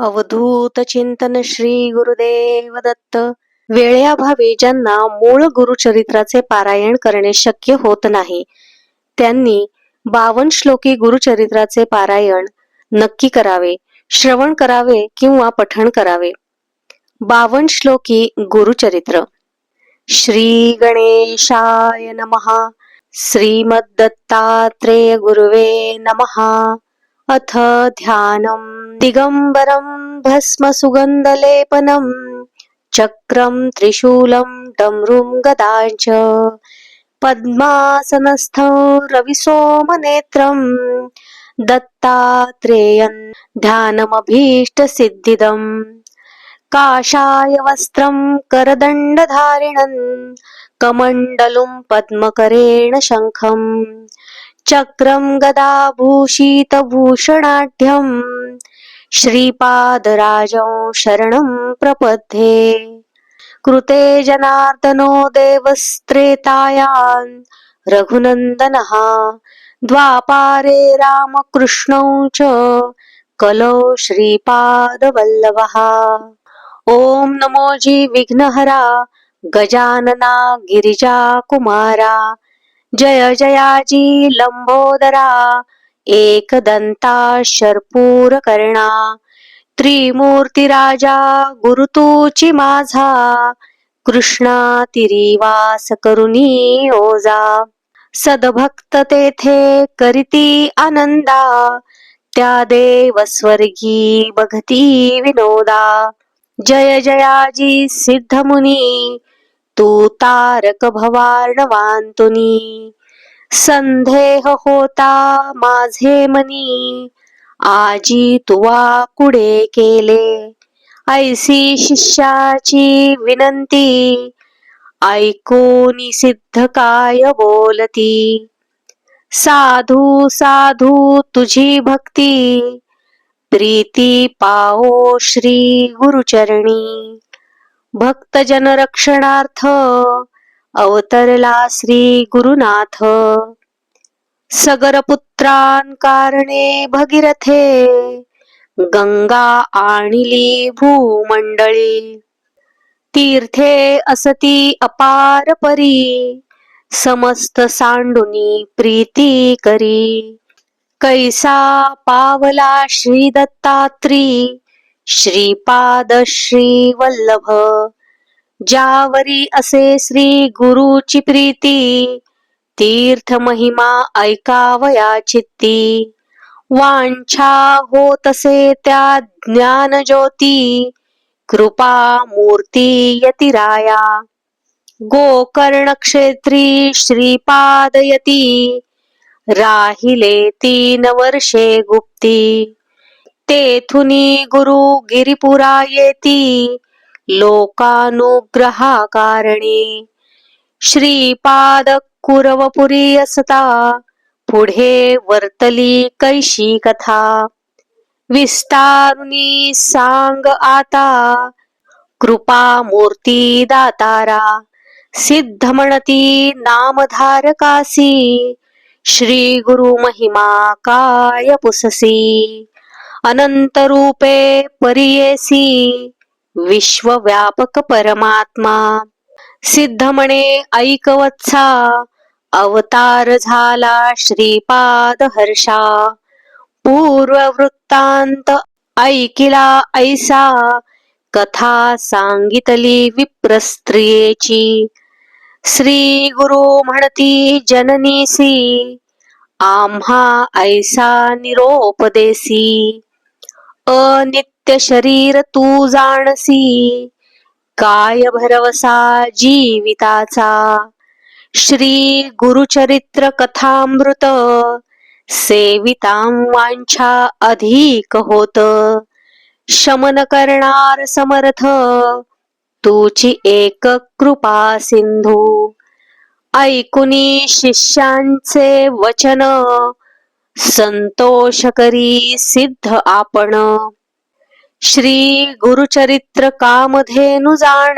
अवधूत चिंतन श्री गुरुदेव दत्त. वेळेअभावी ज्यांना मूळ गुरुचरित्राचे पारायण करणे शक्य होत नाही त्यांनी बावन श्लोकी गुरुचरित्राचे पारायण नक्की करावे श्रवण करावे किंवा पठण करावे. बावन श्लोकी गुरुचरित्र. श्री गणेशाय नमहा श्रीमद्दत्तात्रेय गुरुवे नमहा अथ ध्यानम्। दिगम्बरम् भस्मसुगन्धलेपनम् चक्रम् त्रिशूलम् डमरुम् गदाञ्च पद्मासनस्थौ रविसोमनेत्रम् दत्तात्रेयन् ध्यानमभीष्टसिद्धिदम्। काषाय वस्त्रम् करदण्डधारिणम् कमण्डलुम् पद्मकरेण शङ्खम्। चक्रं गदाभूषितभूषणाढ्यं श्रीपादराजं शरणं प्रपद्ये। कृते जनार्दनो देवस्त्रेतायान्। रघुनन्दनः द्वापारे रामकृष्णौ च कलौ श्रीपादवल्लभः ॐ नमोजी विघ्नहरा गजानना गिरिजाकुमारा। जय जयाजी लंबोदरा एकदंता शर्पूरकर्णा त्रिमूर्ती राजा गुरुतूची माझा कृष्णा तिरीवास करुणी ओजा. सदभक्त तेथे करीती आनंदा त्या देव स्वर्गी बघती विनोदा. जय जयाजी सिद्धमुनी तो तारक भवार्णवांतुनी संदेह होता माझे मनी। आजी तुवा कुडे केले? ऐसी शिष्याची विनंती। ऐकोनी सिद्ध काय बोलती? साधू साधू तुझी भक्ती। प्रीती पाओ श्री गुरुचरणी। भक्तजन रक्षणार्थ अवतरला श्री गुरुनाथ सगर पुत्रान कारणे भगीरथे गंगा आणली भूमंडळी. तीर्थे असती अपार परी समस्त सांडुनी प्रीती करी. कैसा पावला श्री दत्तात्री श्रीपाद श्री वल्लभ ज्यावरी असे श्री गुरुची प्रीती तीर्थ महिमा ऐकावया चित्ती। वांछा होतसे त्या ज्ञान ज्योती कृपा मूर्ती यतिराया। गोकर्ण क्षेत्री श्रीपादयती राहिले तीन वर्षे गुप्ती। तेथुनी गुरु गिरिपुरा येती लोकानुग्रहाकारणी. श्रीपाद कुरवपुरी असता पुढे वर्तली कैशी कथा. विस्तारुनी सांग आता कृपा मूर्ती दातारा. सिद्ध म्हणती नामधारकासी श्री गुरु महिमा काय पुससी. अनंत रूपे परियेसी विश्वव्यापक परमात्मा। सिद्ध म्हणे ऐकवत्सा अवतार झाला श्रीपाद हर्षा। पूर्व वृत्तांत ऐकिला ऐसा कथा सांगितली विप्रस्त्रियेची। श्री गुरु म्हणती जननीसी आम्हा ऐसा निरोपदेसी। अनित्य शरीर तू जाणसी. काय भरवसा जीविताचा. श्री गुरुचरित्र कथामृत. सेवितां वांछा अधिक होत. शमन करणार समर्थ. तुची एक कृपा सिंधू. ऐकुनी शिष्यांचे वचन. संतोष करी सिद्ध आपण. श्री गुरुचरित्र कामधेनु जाण.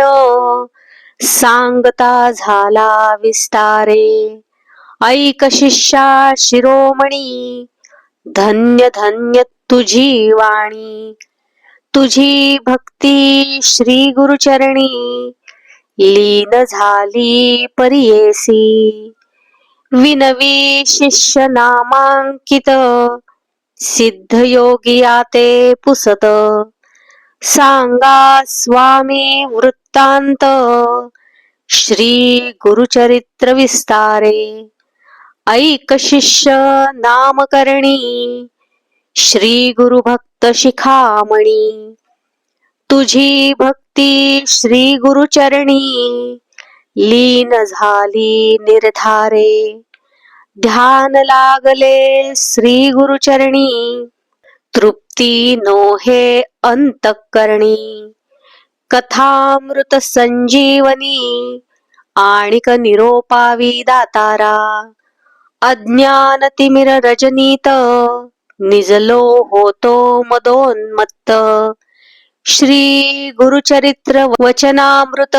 सांगता झाला विस्तारे. ऐक शिष्या शिरोमणी. धन्य धन्य तुझी वाणी. तुझी भक्ती श्री गुरुचरणी. लीन झाली परियेसी विनवी शिष्य नामांकित सिद्ध योगिया ते पुसत. सांगा स्वामी वृत्तांत श्री गुरुचरित्र विस्तारे. ऐक शिष्य नामकरणी श्री गुरुभक्त शिखामणी. तुझी भक्ती श्री गुरुचरणी लीन झाली निर्धारे. ध्यान लागले श्री गुरुचरणी. तृप्ती नोहे अंतकरणी. कथामृत संजीवनी. आणिक निरोपावी दातारा. अज्ञान तिमिर रजनीत. निजलो होतो मदोन्मत्त. श्री गुरुचरित्र वचनामृत.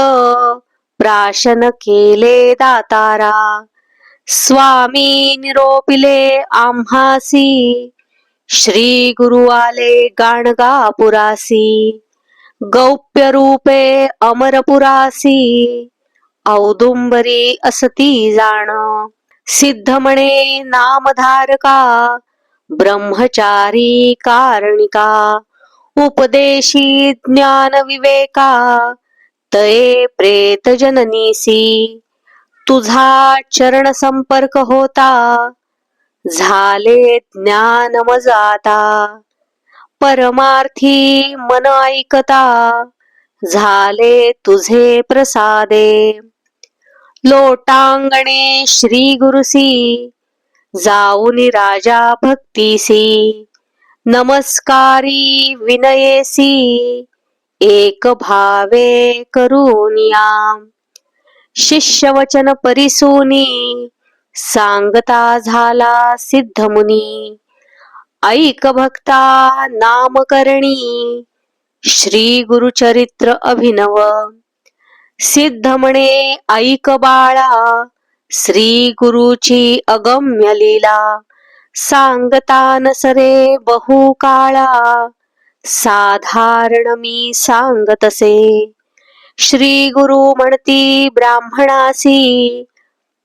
प्राशन केले दातारा. स्वामी निरोपिले आम्हासी. श्री गुरु आले गाणगापुरासी. गौप्य रूपे अमरपुरासी. औदुंबरी असती जाण. सिद्ध म्हणे नामधारका. ब्रह्मचारी कारणिका. उपदेशी ज्ञान विवेका. तये प्रेत जननीसी। तुझा चरण संपर्क होता झाले ज्ञान मजाता। परमार्थी मन ऐकता झाले तुझे प्रसादे। लोटांगणे श्री गुरुसी जाऊनी राजा भक्तीसी नमस्कारी विनयेसी एक भावे करूनिया शिष्यवचन परिसूनी सांगता झाला सिद्ध मुनी. ऐक भक्ता नामकरणी श्री गुरुचरित्र अभिनव. सिद्ध म्हणे ऐक बाळा श्री गुरुची अगम्य लीला. सांगता नसरे बहु काळा साधारण मी सांगतसे श्री गुरु म्हणती ब्राह्मणासी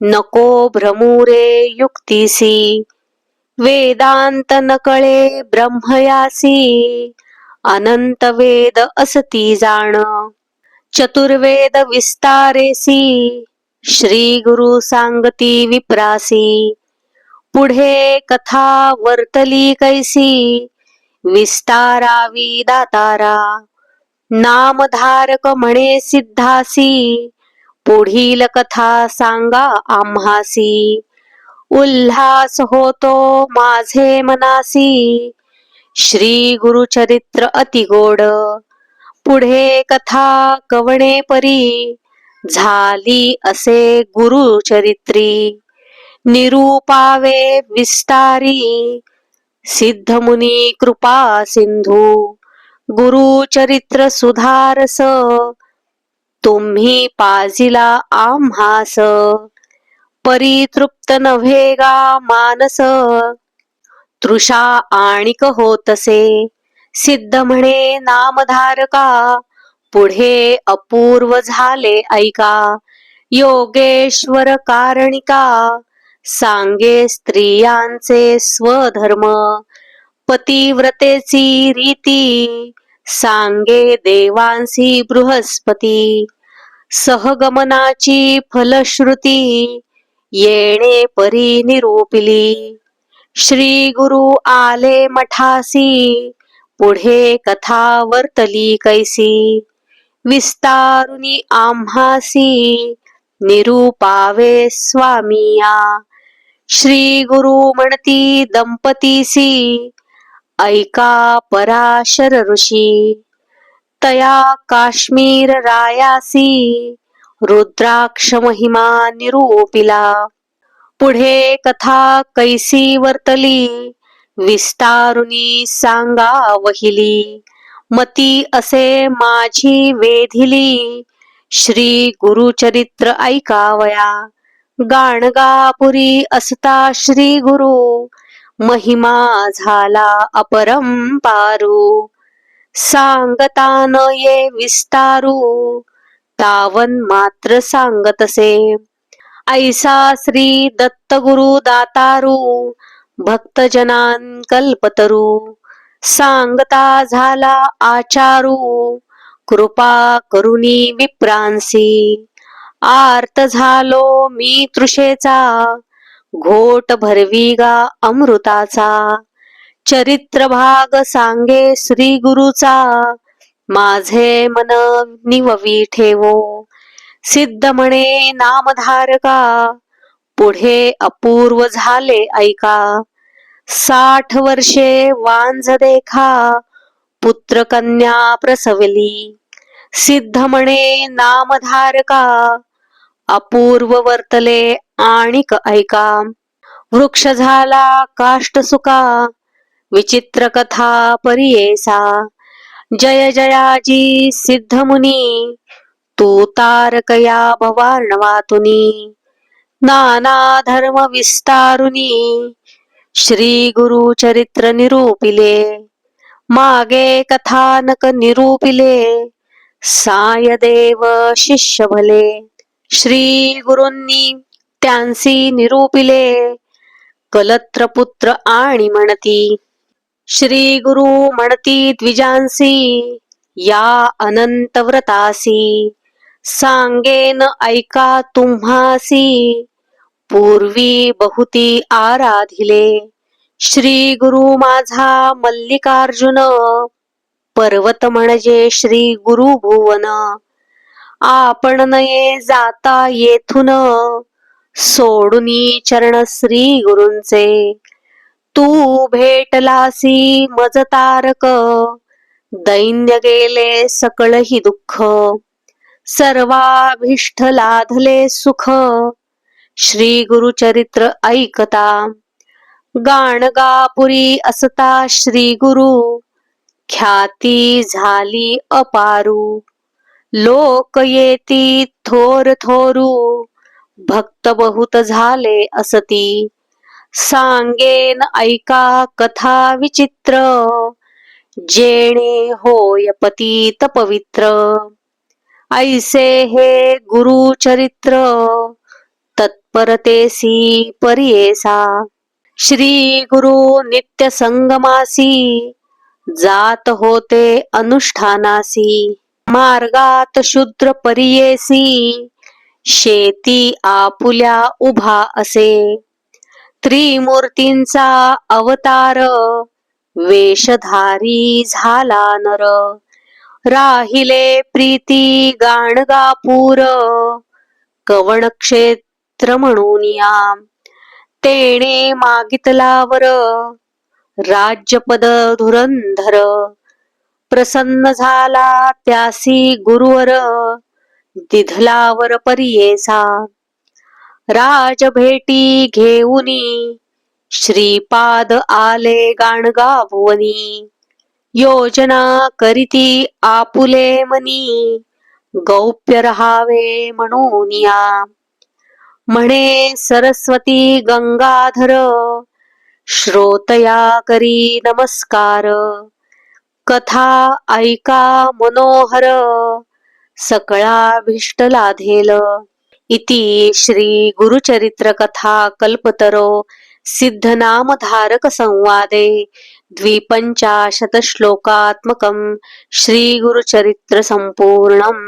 नको भ्रमुरे युक्तीसी वेदांत नकळे ब्रह्मयासी अनंत वेद असती जाण चतुर्वेद विस्तारेसी श्री गुरु सांगती विप्रासी पुढे कथा वर्तली कैसी विस्तारावी दातारा. नामधारक म्हणे सिद्धासी. पुढील कथा सांगा आम्हासी. उल्हास होतो माझे मनासी. श्री गुरुचरित्र अतिगोड पुढे कथा कवणे परी. झाली असे गुरुचरित्री निरूपावे विस्तारी. सिद्ध मुनी कृपा सिंधू गुरुचरित्र सुधारस तुम्ही पाजिला आम्हास परितृप्त नव्हेगा मानस तृषा आणिक होतसे सिद्ध म्हणे नामधारका पुढे अपूर्व झाले ऐका योगेश्वर कारणिका सांगे स्त्रियांचे स्वधर्म पतिव्रतेची रीती सांगे देवांसी बृहस्पती सहगमनाची फलश्रुती येणे परी निरूपिली. श्री गुरु आले मठासी पुढे कथा वर्तली कैसी. विस्तारुनी आम्हासी निरूपावे स्वामिया. श्री गुरु म्हणती दंपतीसी ऐका पराशर ऋषी. तया काश्मीर रायासी रुद्राक्ष महिमा निरूपिला. पुढे कथा कैसी वर्तली विस्तारुनी सांगा वहिली मती असे माझी वेधिली श्री गुरुचरित्र ऐकावया. गाणगापुरी असता श्री गुरु. महिमा झाला अपरंपारू सांगता न ये विस्तारू. तावन मात्र सांगतसे. ऐसा श्री दत्त गुरु दातारू. भक्तजनान कल्पतरू. सांगता झाला आचारू. कृपा करुणी विप्रांसी. आर्त झालो मी तृषेचा. घोट भरविगा अमृताचा. चरित्र भाग सांगे श्री गुरुचा. माझे मन निववी ठेवो. सिद्ध म्हणे नामधारका. पुढे अपूर्व झाले ऐका. साठ वर्षे वांझ देखा. पुत्र कन्या प्रसवली. सिद्ध म्हणे नामधारका. अपूर्व वर्तले आणिक ऐका. वृक्ष झाला काष्ट सुका विचित्र कथा परियेसा जय जयाजी सिद्ध मुनी तू तारकया भवार्णवातुनी नाना धर्म विस्तारुनी श्री गुरु चरित्र निरूपिले. मागे कथानक निरूपिले साय देव शिष्य भले. श्री गुरूंनी त्यांसी निरूपिले कलत्रपुत्र आणि म्हणती श्री गुरु म्हणती द्विजांसी या अनंत व्रतासी सांगेन ऐका तुम्हासी पूर्वी बहुती आराधिले. श्री गुरु माझा मल्लिकार्जुन पर्वत म्हणजे श्री गुरु भुवन आपण नये जाता येथून. सोडुनी चरण श्री गुरुंचे. तू भेटलासी मज तारक दैन्य गेले सकळही दुःख. सर्वाभिष्ट लाधले सुख. श्री गुरुचरित्र ऐकता. गाणगापुरी असता श्री गुरु. ख्याती झाली अपारू. लोक येती थोर थोरू भक्त बहुत झाले असती. सांगेन ऐका कथा विचित्र जेणे होय पतीत पवित्र. ऐसे हे गुरुचरित्र तत्परतेसी परियेसा. श्री गुरु नित्य संगमासी जात होते अनुष्ठानासी. मार्गात शूद्र परियेसी शेती आपुल्या उभा असे. त्रिमूर्तींचा अवतार वेशधारी झाला नर. राहिले प्रीती गाणगापूर कवण क्षेत्र म्हणून या. तेणे मागितलावर राज्यपद धुरंधर प्रसन्न झाला त्यासी गुरुवर दिधलावर परियेसा. राज भेटी घेऊनी श्रीपाद आले गाणगा भुवनी योजना करीती आपुले मनी गौप्य रहावे म्हणून या म्हणे सरस्वती गंगाधर श्रोतया करी नमस्कार. कथा ऐका मनोहर सकळाभिष्ट लाधेल इति श्री गुरुचरित्र कथा कल्पतरो सिद्धनामधारक संवादे द्विपञ्चाशत श्री श्रीगुरुचरित्र सम्पूर्णम्